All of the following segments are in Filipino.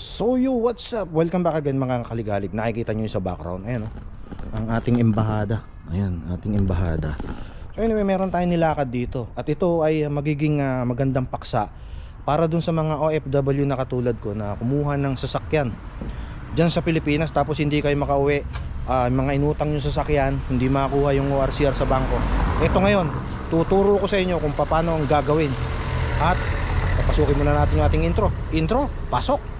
So yo, what's up? Welcome back again mga kaligalig. Nakikita nyo sa background. Ayan oh. Ang ating embahada. Ayan, ating embahada. So anyway, meron tayong nilakad dito. At ito ay magiging ah, magandang paksa para dun sa mga OFW na katulad ko na kumuha ng sasakyan dyan sa Pilipinas tapos hindi kayo makauwi Ah, mga inutang yung sasakyan hindi makakuha yung ORCR sa bangko ito ngayon tuturo ko sa inyo kung paano ang gagawin at papasukin muna natin yung ating intro intro, pasok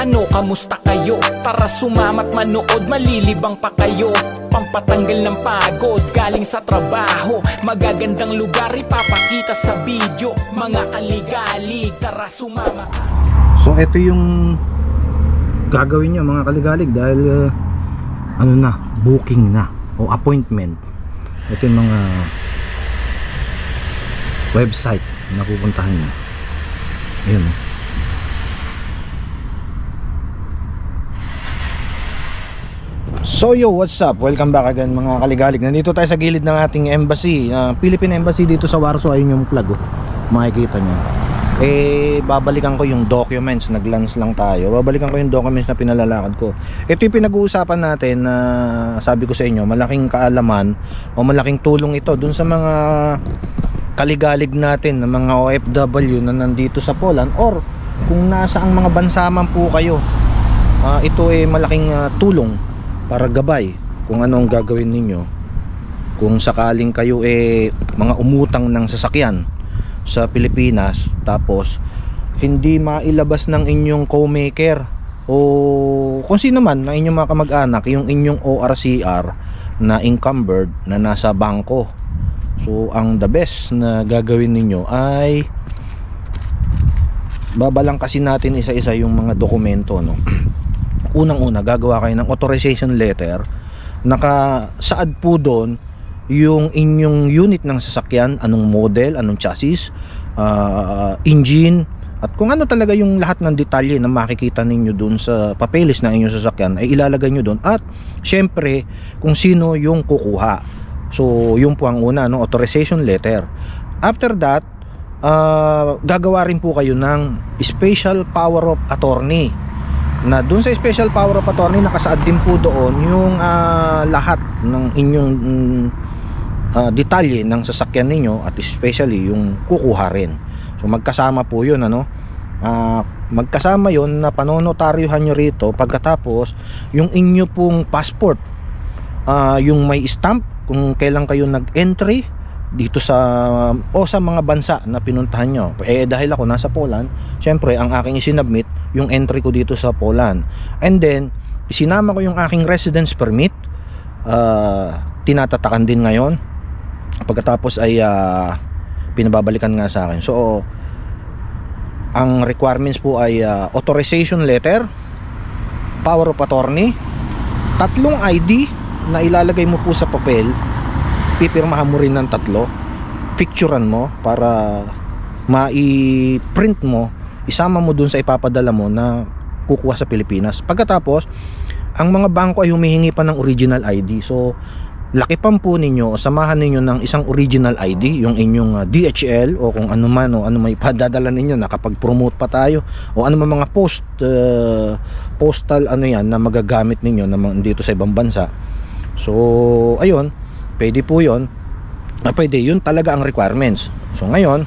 ano, kamusta kayo? Tara sumamat manood, malilibang pa kayo. Pampatanggal ng pagod, galing sa trabaho. Magagandang lugar, ipapakita sa video. Mga kaligalig, tara sumama so ito yung gagawin nyo mga kaligalig dahil uh, ano na, booking na o appointment. Ito yung mga website na pupuntahan nyo. Ayun oh. So yo, what's up? Welcome back again mga kaligalig. Nandito tayo sa gilid ng ating embassy, uh, Philippine Embassy dito sa Warsaw. Ayun yung plug, oh. makikita nyo. Eh, babalikan ko yung documents. Nag-lance lang tayo. Babalikan ko yung documents na pinalalakad ko. Ito yung pinag-uusapan natin na sabi ko sa inyo, malaking kaalaman o malaking tulong ito dun sa mga kaligalig natin, ng mga OFW na nandito sa Poland or kung nasa ang mga bansa man po kayo. Ah, ito ay malaking ah, tulong para gabay kung ano ang gagawin ninyo. Kung sakaling kayo eh mga umutang ng sasakyan sa Pilipinas tapos hindi mailabas ng inyong co-maker o kung sino man na inyong mga kamag-anak yung inyong ORCR na encumbered na nasa bangko. So ang the best na gagawin ninyo ay babalang kasi natin isa-isa yung mga dokumento no unang-una gagawa kayo ng authorization letter. Nakasaad po doon yung inyong unit ng sasakyan anong model, anong chassis ah, engine at kung ano talaga yung lahat ng detalye na makikita ninyo doon sa papeles ng inyong sasakyan ay ilalagay nyo doon. At syempre kung sino yung kukuha. So yun po ang una no? authorization letter. After that ah, gagawa rin po kayo ng special power of attorney na dun sa special power of attorney nakasaad din po doon yung ah, lahat ng inyong ah, detalye ng sasakyan ninyo at especially yung kukuha rin. So magkasama po yun ano? Ah, magkasama yon na panonotaryohan nyo rito pagkatapos yung inyo pong passport ah, yung may stamp kung kailan kayo nag-entry dito sa o sa mga bansa na pinuntahan nyo. Eh dahil ako nasa Poland syempre ang aking isinabmit yung entry ko dito sa Poland. And then isinama ko yung aking residence permit. Ah, tinatatakan din ngayon. Pagkatapos ay ah, pinababalikan nga sa akin. So ang requirements po ay ah, authorization letter power of attorney tatlong ID na ilalagay mo po sa papel pipirmahan mo rin ng tatlo. Picturean mo para mai-print mo isama mo dun sa ipapadala mo na kukuha sa Pilipinas. Pagkatapos ang mga bangko ay humihingi pa ng original ID so lakipan po ninyo samahan ninyo ng isang original ID yung inyong ah, DHL o kung ano man o ano may padadala ninyo nakapag-promote pa tayo o ano mga post uh, postal ano yan na magagamit ninyo na dito sa ibang bansa. So ayun pwede po yon na pwede yun talaga ang requirements. So ngayon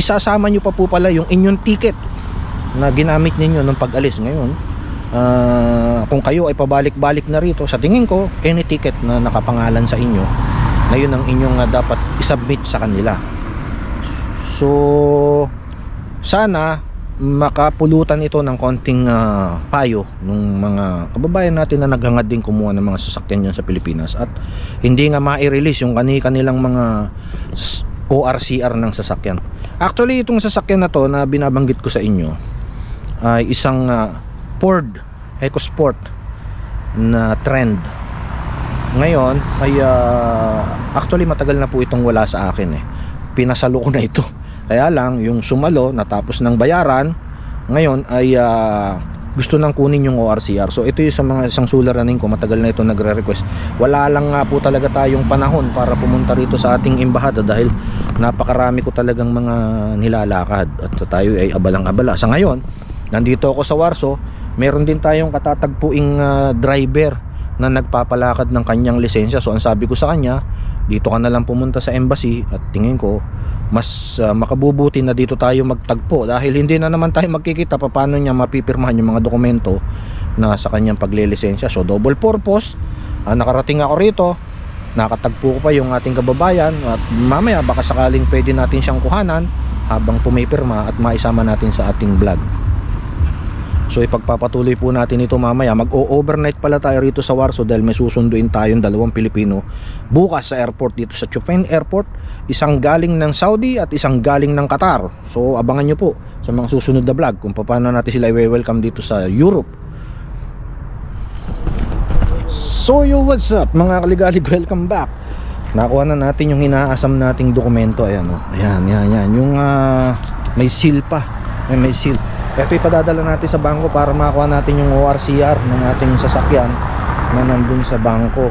isasama nyo pa po pala yung inyong ticket na ginamit ninyo nung pag-alis. Ngayon ah, kung kayo ay pabalik-balik na rito sa tingin ko any ticket na nakapangalan sa inyo na yun ang inyong ah, dapat isubmit sa kanila. So sana makapulutan ito ng konting ah, payo ng mga kababayan natin na naghangad din kumuha ng mga sasakyan dyan sa Pilipinas at hindi nga ma-release yung kani kanilang mga ORCR ng sasakyan. Actually, itong sasakyan na to na binabanggit ko sa inyo ay isang ah, Ford EcoSport na trend. Ngayon ay ah, actually matagal na po itong wala sa akin eh. Pinasalo ko na ito. Kaya lang yung sumalo natapos ng bayaran ngayon ay ah, gusto nang kunin yung ORCR. So ito yung sa mga isang suliranin ko matagal na ito nagre-request. Wala lang nga po talaga tayong panahon para pumunta rito sa ating embahada dahil napakarami ko talagang mga nilalakad at tayo ay abalang-abala. Sa ngayon, nandito ako sa Warso, meron din tayong katatagpuing ah, driver na nagpapalakad ng kanyang lisensya. So ang sabi ko sa kanya, dito ka na lang pumunta sa embassy at tingin ko mas ah, makabubuti na dito tayo magtagpo dahil hindi na naman tayo magkikita paano niya mapipirmahan yung mga dokumento na sa kanyang paglilisensya. So double purpose, ah, nakarating ako rito, nakatagpo ko pa yung ating kababayan at mamaya baka sakaling pwede natin siyang kuhanan habang pumipirma at maisama natin sa ating vlog. So ipagpapatuloy po natin ito mamaya. Mag-o-overnight pala tayo rito sa Warsaw dahil may susunduin tayong dalawang Pilipino bukas sa airport dito sa Chupin Airport. Isang galing ng Saudi at isang galing ng Qatar. So abangan nyo po sa mga susunod na vlog kung paano natin sila i-welcome dito sa Europe. So yo, what's up mga kaligalig? Welcome back. Nakuha na natin yung inaasam nating dokumento. Ayan, oh. ayan, yan, yan. Yung ah, may seal pa. Ayan, may seal. Ito ipadadala natin sa bangko para makuha natin yung ORCR ng ating sasakyan na nandun sa bangko.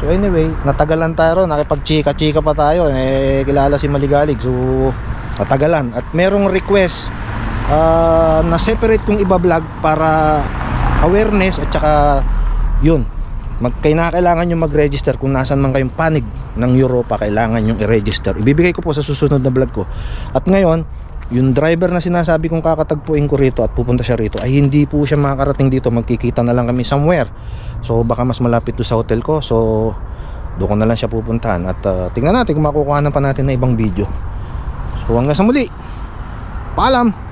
So anyway, natagalan tayo ron. Nakipag-chika-chika pa tayo. Eh, kilala si Maligalig. So, natagalan. At merong request ah, na separate kong iba-vlog para awareness at saka yun mag kailangan nyo mag-register kung nasan man kayong panig ng Europa kailangan nyo i-register ibibigay ko po sa susunod na vlog ko at ngayon yung driver na sinasabi kong kakatagpuin ko rito at pupunta siya rito ay hindi po siya makakarating dito. Magkikita na lang kami somewhere. So baka mas malapit to sa hotel ko. So doon ko na lang siya pupuntahan. At uh, tingnan natin kung makukuha pa natin na ibang video. So hanggang sa muli. Paalam